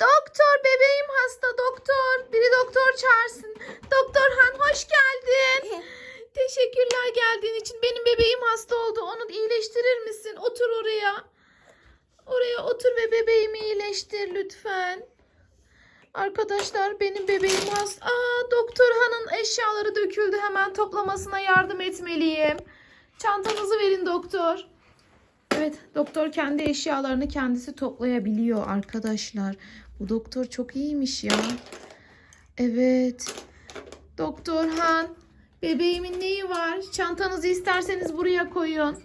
doktor bebeğim hasta doktor. Biri doktor çağırsın. Doktor Han hoş geldin. Teşekkürler geldiğin için. Benim bebeğim hasta oldu. Onu iyileştirir misin? Otur oraya. Oraya otur ve bebeğimi iyileştir lütfen. Arkadaşlar benim bebeğim hasta. Aa, doktor Han'ın eşyaları döküldü. Hemen toplamasına yardım etmeliyim. Çantanızı verin doktor. Evet, doktor kendi eşyalarını kendisi toplayabiliyor arkadaşlar. Bu doktor çok iyiymiş ya. Evet. Doktor Han, bebeğimin neyi var? Çantanızı isterseniz buraya koyun.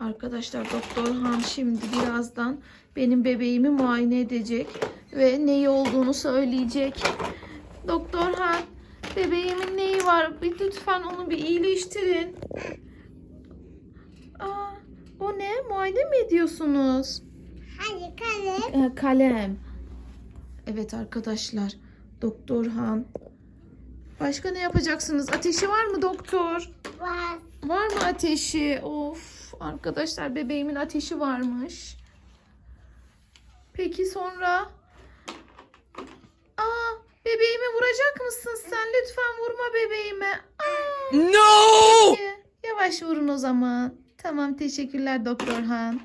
Arkadaşlar Doktor Han şimdi birazdan benim bebeğimi muayene edecek ve neyi olduğunu söyleyecek. Doktor Han, bebeğimin neyi var? Bir lütfen onu bir iyileştirin. Aa, o ne? Muayene mi ediyorsunuz? Hadi kalem. Ee, kalem. Evet arkadaşlar. Doktor Han. Başka ne yapacaksınız? Ateşi var mı doktor? Var. Var mı ateşi? Of arkadaşlar bebeğimin ateşi varmış. Peki sonra? Aa bebeğime vuracak mısın sen? Lütfen vurma bebeğime. Aa, No! peki. Yavaş vurun o zaman. Tamam teşekkürler Doktor Han.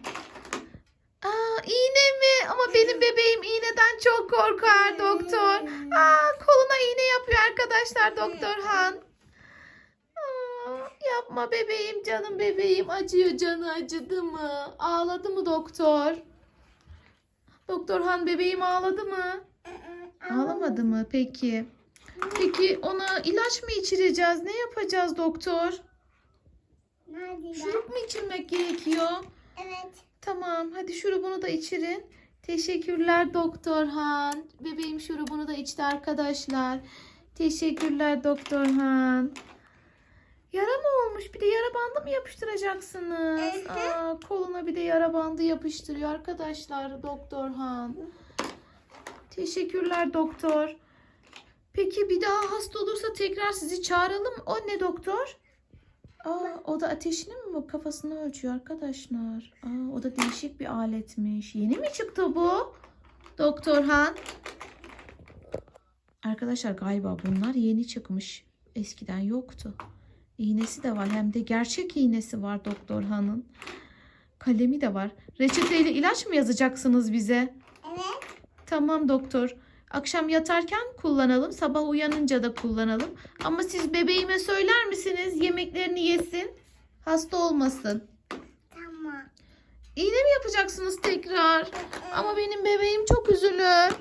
Aa iğne mi? Ama benim bebeğim iğneden çok korkar doktor. Aa koluna iğne yapıyor arkadaşlar Doktor Han. Aa, yapma bebeğim canım bebeğim acıyor canı acıdı mı? Ağladı mı doktor? Doktor Han bebeğim ağladı mı? Ağlamadı mı? Peki. Peki ona ilaç mı içireceğiz? Ne yapacağız doktor? Şurup mu içirmek gerekiyor? Evet. Tamam hadi şurubunu da içirin. Teşekkürler Doktor Han. Bebeğim şurubunu da içti arkadaşlar. Teşekkürler Doktor Han. Yara mı olmuş? Bir de yara bandı mı yapıştıracaksınız? Aa, koluna bir de yara bandı yapıştırıyor arkadaşlar Doktor Han. Teşekkürler doktor. Peki bir daha hasta olursa tekrar sizi çağıralım. O ne doktor? Aa, o da ateşini mi kafasını ölçüyor arkadaşlar. Aa, o da değişik bir aletmiş. Yeni mi çıktı bu? Doktor Han. Arkadaşlar galiba bunlar yeni çıkmış. Eskiden yoktu. İğnesi de var. Hem de gerçek iğnesi var Doktor Han'ın. Kalemi de var. Reçeteyle ilaç mı yazacaksınız bize? Evet. Tamam doktor. Akşam yatarken kullanalım, sabah uyanınca da kullanalım. Ama siz bebeğime söyler misiniz yemeklerini yesin, hasta olmasın. Tamam. İğne mi yapacaksınız tekrar? Ama benim bebeğim çok üzülür.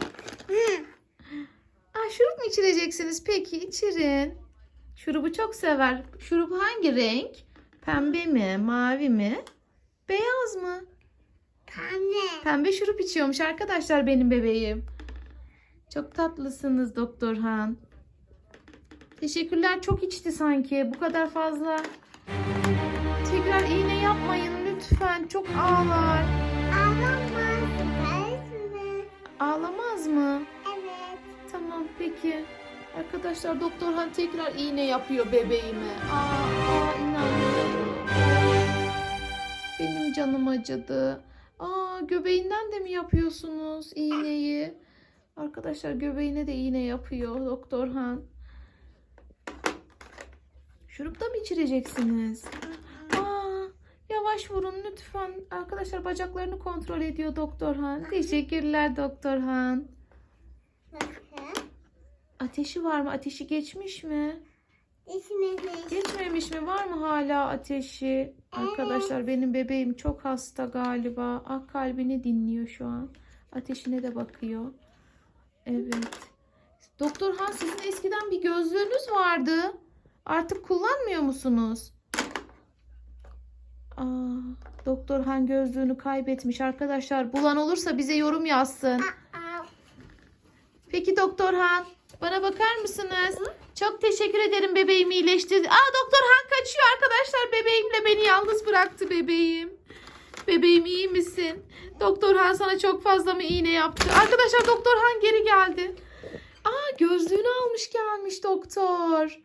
Aa, şurup mu içireceksiniz? Peki içirin. Şurubu çok sever. Şurup hangi renk? Pembe mi, mavi mi, beyaz mı? Anne. Pembe şurup içiyormuş arkadaşlar benim bebeğim. Çok tatlısınız Doktor Han. Teşekkürler çok içti sanki. Bu kadar fazla. Tekrar iğne yapmayın lütfen. Çok ağlar. Ağlamaz. Ağlamaz mı? Evet. Tamam peki. Arkadaşlar Doktor Han tekrar iğne yapıyor bebeğime. Aa, aa inanmıyorum. Benim canım acıdı. Aa göbeğinden de mi yapıyorsunuz iğneyi? Arkadaşlar göbeğine de iğne yapıyor Doktor Han. Şurup da mı içireceksiniz? Aa, yavaş vurun lütfen. Arkadaşlar bacaklarını kontrol ediyor Doktor Han. Teşekkürler Doktor Han. Ateşi var mı? Ateşi geçmiş mi? İsmini. Geçmemiş mi? Var mı hala ateşi? Arkadaşlar benim bebeğim çok hasta galiba. Ah kalbini dinliyor şu an. Ateşine de bakıyor. Evet. Doktor Han sizin eskiden bir gözlüğünüz vardı. Artık kullanmıyor musunuz? Aa, Doktor Han gözlüğünü kaybetmiş arkadaşlar. Bulan olursa bize yorum yazsın. Peki Doktor Han, bana bakar mısınız? Çok teşekkür ederim bebeğimi iyileştirdi. Aa Doktor Han kaçıyor arkadaşlar. Bebeğimle beni yalnız bıraktı bebeğim. Bebeğim iyi misin? Doktor Han sana çok fazla mı iğne yaptı? Arkadaşlar Doktor Han geri geldi. Aa gözlüğünü almış gelmiş doktor.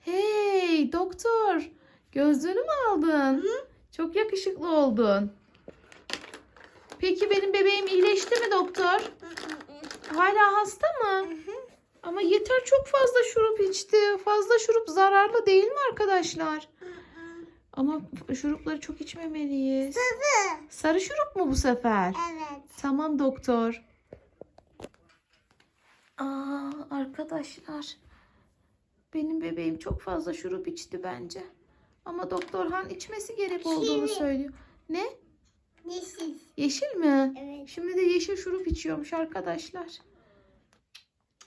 Hey doktor. Gözlüğünü mü aldın? Çok yakışıklı oldun. Peki benim bebeğim iyileşti mi doktor? Hala hasta mı? Ama yeter çok fazla şurup içti. Fazla şurup zararlı değil mi arkadaşlar? Ama şurupları çok içmemeliyiz. Sarı. Sarı şurup mu bu sefer? Evet. Tamam doktor. Aa arkadaşlar. Benim bebeğim çok fazla şurup içti bence. Ama doktor Han içmesi gerek olduğunu Yeşil. söylüyor. Ne? Yeşil. Yeşil mi? Evet. Şimdi de yeşil şurup içiyormuş arkadaşlar.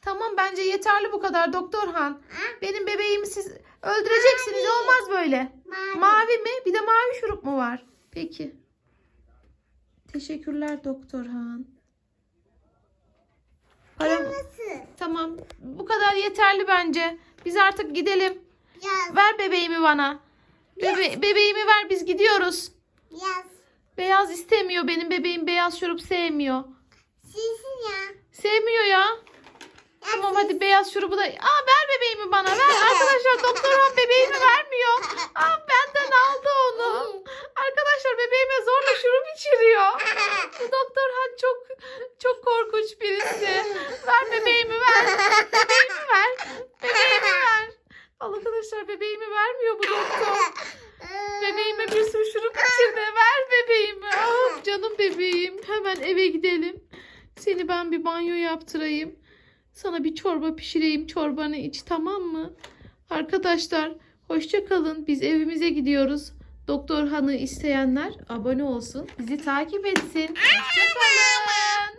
Tamam bence yeterli bu kadar Doktor Han. Benim bebeğimi siz öldüreceksiniz. Olmaz böyle. Mavi. Mavi mi? Bir de mavi şurup mu var? Peki. Teşekkürler Doktor Han. Param... Kırmızı. Tamam. Bu kadar yeterli bence. Biz artık gidelim. Yaz. Ver bebeğimi bana. Bebe- bebeğimi ver biz gidiyoruz. Yaz. Beyaz istemiyor. Benim bebeğim beyaz şurup sevmiyor. Silsin ya. Sevmiyor ya. Tamam hadi beyaz şurubu da... Aa ver bebeğimi bana ver. Arkadaşlar doktor Han bebeğimi vermiyor. Aa benden aldı onu. Arkadaşlar bebeğime zorla şurup içiriyor. Bu doktor Han çok çok korkunç birisi. Ver bebeğimi ver. Bebeğimi ver. Bebeğimi ver. Arkadaşlar bebeğimi vermiyor bu doktor. Bebeğime bir sürü şurup içirdi. Ver bebeğimi. Ah, canım bebeğim. Hemen eve gidelim. Seni ben bir banyo yaptırayım. Sana bir çorba pişireyim. Çorbanı iç tamam mı? Arkadaşlar hoşça kalın. Biz evimize gidiyoruz. Doktor Han'ı isteyenler abone olsun. Bizi takip etsin. Hoşça kalın.